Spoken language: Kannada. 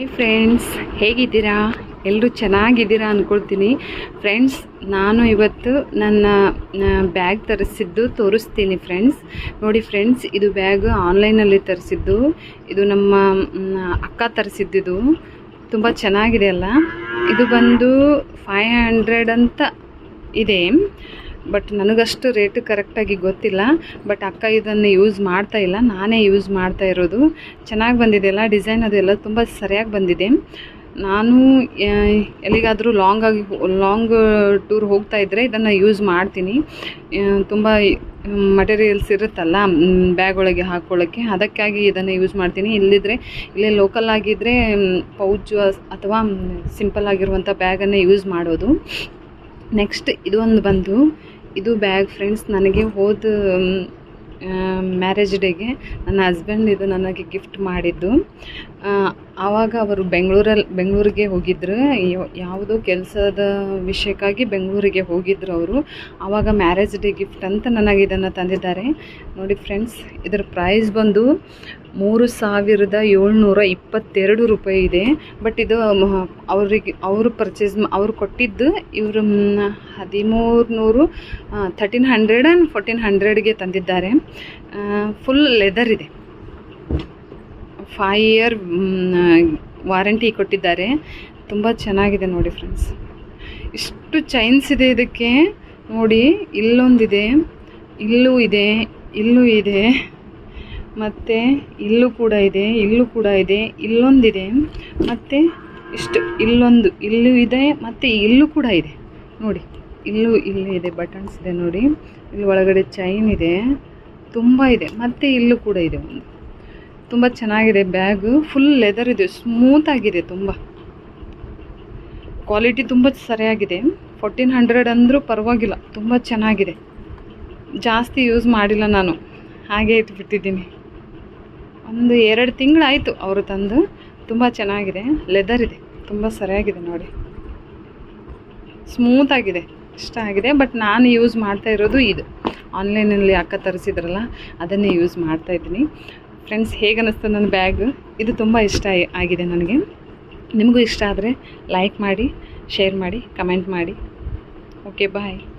ಹಾಯ್ ಫ್ರೆಂಡ್ಸ್ ಹೇಗಿದ್ದೀರಾ? ಎಲ್ಲರೂ ಚೆನ್ನಾಗಿದ್ದೀರಾ ಅಂದ್ಕೊಳ್ತೀನಿ ಫ್ರೆಂಡ್ಸ್ ನಾನು ಇವತ್ತು ನನ್ನ ಬ್ಯಾಗ್ ತರಿಸಿದ್ದು ತೋರಿಸ್ತೀನಿ ಫ್ರೆಂಡ್ಸ್ ನೋಡಿ ಫ್ರೆಂಡ್ಸ್ ಇದು ಬ್ಯಾಗ್ ಆನ್ಲೈನಲ್ಲಿ ತರಿಸಿದ್ದು. ಇದು ನಮ್ಮ ಅಕ್ಕ ತರಿಸಿದ್ದಿದು. ತುಂಬ ಚೆನ್ನಾಗಿದೆ ಅಲ್ಲ? ಇದು ಬಂದು ಫೈವ್ ಹಂಡ್ರೆಡ್ ಅಂತ ಇದೆ. ಬಟ್ ನನಗಷ್ಟು ರೇಟ್ ಕರೆಕ್ಟಾಗಿ ಗೊತ್ತಿಲ್ಲ. ಬಟ್ ಅಕ್ಕ ಇದನ್ನು ಯೂಸ್ ಮಾಡ್ತಾ ಇಲ್ಲ. ನಾನೇ ಯೂಸ್ ಮಾಡ್ತಾ ಇರೋದು. ಚೆನ್ನಾಗಿ ಬಂದಿದೆಯಲ್ಲ ಡಿಸೈನ್ ಅದೆಲ್ಲ ತುಂಬ ಸರಿಯಾಗಿ ಬಂದಿದೆ. ನಾನು ಎಲ್ಲಿಗಾದರೂ ಲಾಂಗ್ ಆಗಿ ಲಾಂಗ್ ಟೂರ್ ಹೋಗ್ತಾ ಇದ್ದರೆ ಇದನ್ನು ಯೂಸ್ ಮಾಡ್ತೀನಿ. ತುಂಬ ಮಟೀರಿಯಲ್ಸ್ ಇರುತ್ತಲ್ಲ ಬ್ಯಾಗ್ ಒಳಗೆ ಹಾಕ್ಕೊಳ್ಳೋಕ್ಕೆ ಅದಕ್ಕಾಗಿ ಇದನ್ನು ಯೂಸ್ ಮಾಡ್ತೀನಿ. ಇಲ್ಲಿದ್ರೆ, ಇಲ್ಲೇ ಲೋಕಲ್ ಆಗಿದ್ದರೆ ಪೌಚು ಅಥವಾ ಸಿಂಪಲ್ ಆಗಿರುವಂಥ ಬ್ಯಾಗನ್ನೇ ಯೂಸ್ ಮಾಡೋದು. ನೆಕ್ಸ್ಟ್ ಇದೊಂದು ಬಂದು ಇದು ಬ್ಯಾಗ್ ಫ್ರೆಂಡ್ಸ್ ನನಗೆ ಹೋದ ಮ್ಯಾರೇಜ್ ಡೇಗೆ ನನ್ನ ಹಸ್ಬೆಂಡ್ ಇದು ನನಗೆ ಗಿಫ್ಟ್ ಮಾಡಿದ್ದು. ಆವಾಗ ಅವರು ಬೆಂಗಳೂರಲ್ಲಿ ಬೆಂಗಳೂರಿಗೆ ಹೋಗಿದ್ರು. ಯಾವುದೋ ಕೆಲಸದ ವಿಷಯಕ್ಕಾಗಿ ಬೆಂಗಳೂರಿಗೆ ಹೋಗಿದ್ರು ಅವರು. ಆವಾಗ ಮ್ಯಾರೇಜ್ ಡೇ ಗಿಫ್ಟ್ ಅಂತ ನನಗೆ ಇದನ್ನು ತಂದಿದ್ದಾರೆ. ನೋಡಿ ಫ್ರೆಂಡ್ಸ್ ಇದರ ಪ್ರೈಸ್ ಬಂದು ಮೂರು ಸಾವಿರದ ಏಳ್ನೂರ ಇಪ್ಪತ್ತೆರಡು ರೂಪಾಯಿ ಇದೆ. ಬಟ್ ಇದು ಅವರಿಗೆ, ಅವರು ಪರ್ಚೇಸ್ ಅವರು ಕೊಟ್ಟಿದ್ದು ಇವರು ಹದಿಮೂರು ನೂರು ಥರ್ಟೀನ್ ಹಂಡ್ರೆಡ್ ಆ್ಯಂಡ್ ಫೋರ್ಟೀನ್ ಹಂಡ್ರೆಡ್ಗೆ ತಂದಿದ್ದಾರೆ. ಫುಲ್ ಲೆದರ್ ಇದೆ. ಫೈವ್ ಇಯರ್ ವಾರಂಟಿ ಕೊಟ್ಟಿದ್ದಾರೆ. ತುಂಬ ಚೆನ್ನಾಗಿದೆ ನೋಡಿ ಫ್ರೆಂಡ್ಸ್ ಇಷ್ಟು ಚೈನ್ಸ್ ಇದೆ ಇದಕ್ಕೆ. ನೋಡಿ, ಇಲ್ಲೊಂದಿದೆ, ಇಲ್ಲೂ ಇದೆ ಇಲ್ಲೂ ಇದೆ. ಮತ್ತು ಇಲ್ಲೂ ಕೂಡ ಇದೆ, ಇಲ್ಲೂ ಕೂಡ ಇದೆ, ಇಲ್ಲೊಂದಿದೆ. ಮತ್ತು ಇಷ್ಟು, ಇಲ್ಲೊಂದು, ಇಲ್ಲೂ ಇದೆ, ಮತ್ತು ಇಲ್ಲೂ ಕೂಡ ಇದೆ. ನೋಡಿ, ಇಲ್ಲೂ, ಇಲ್ಲೇ ಇದೆ ಬಟನ್ಸ್ ಇದೆ ನೋಡಿ. ಇಲ್ಲಿ ಒಳಗಡೆ ಚೈನ್ ಇದೆ. ತುಂಬ ಇದೆ. ಮತ್ತು ಇಲ್ಲೂ ಕೂಡ ಇದೆ ಒಂದು. ತುಂಬ ಚೆನ್ನಾಗಿದೆ ಬ್ಯಾಗು ಫುಲ್ ಲೆದರ್ ಇದೆ. ಸ್ಮೂತ್ ಆಗಿದೆ ತುಂಬ. ಕ್ವಾಲಿಟಿ ತುಂಬ ಸರಿಯಾಗಿದೆ. ಫೋರ್ಟೀನ್ ಹಂಡ್ರೆಡ್ ಅಂದರೂ ಪರವಾಗಿಲ್ಲ. ತುಂಬ ಚೆನ್ನಾಗಿದೆ. ಜಾಸ್ತಿ ಯೂಸ್ ಮಾಡಿಲ್ಲ ನಾನು. ಹಾಗೆ ಇಟ್ಬಿಟ್ಟಿದ್ದೀನಿ. ಒಂದು ಎರಡು ತಿಂಗಳಾಯಿತು ಅವರು ತಂದು. ತುಂಬ ಚೆನ್ನಾಗಿದೆ. ಲೆದರ್ ಇದೆ. ತುಂಬ ಸರಿಯಾಗಿದೆ ನೋಡಿ. ಸ್ಮೂತ್ ಆಗಿದೆ. ಇಷ್ಟ ಆಗಿದೆ. ಬಟ್ ನಾನು ಯೂಸ್ ಮಾಡ್ತಾ ಇರೋದು ಇದು. ಆನ್ಲೈನಲ್ಲಿ ಅಕ್ಕ ತರಿಸಿದ್ರಲ್ಲ, ಅದನ್ನೇ ಯೂಸ್ ಮಾಡ್ತಾ ಇದ್ದೀನಿ. ಫ್ರೆಂಡ್ಸ್ ಹೇಗೆ ಅನ್ನಿಸ್ತು ನನ್ನ ಬ್ಯಾಗ್ ಇದು ತುಂಬ ಇಷ್ಟ ಆಗಿದೆ ನನಗೆ. ನಿಮಗೂ ಇಷ್ಟ ಆದರೆ ಲೈಕ್ ಮಾಡಿ ಶೇರ್ ಮಾಡಿ ಕಮೆಂಟ್ ಮಾಡಿ. Okay bye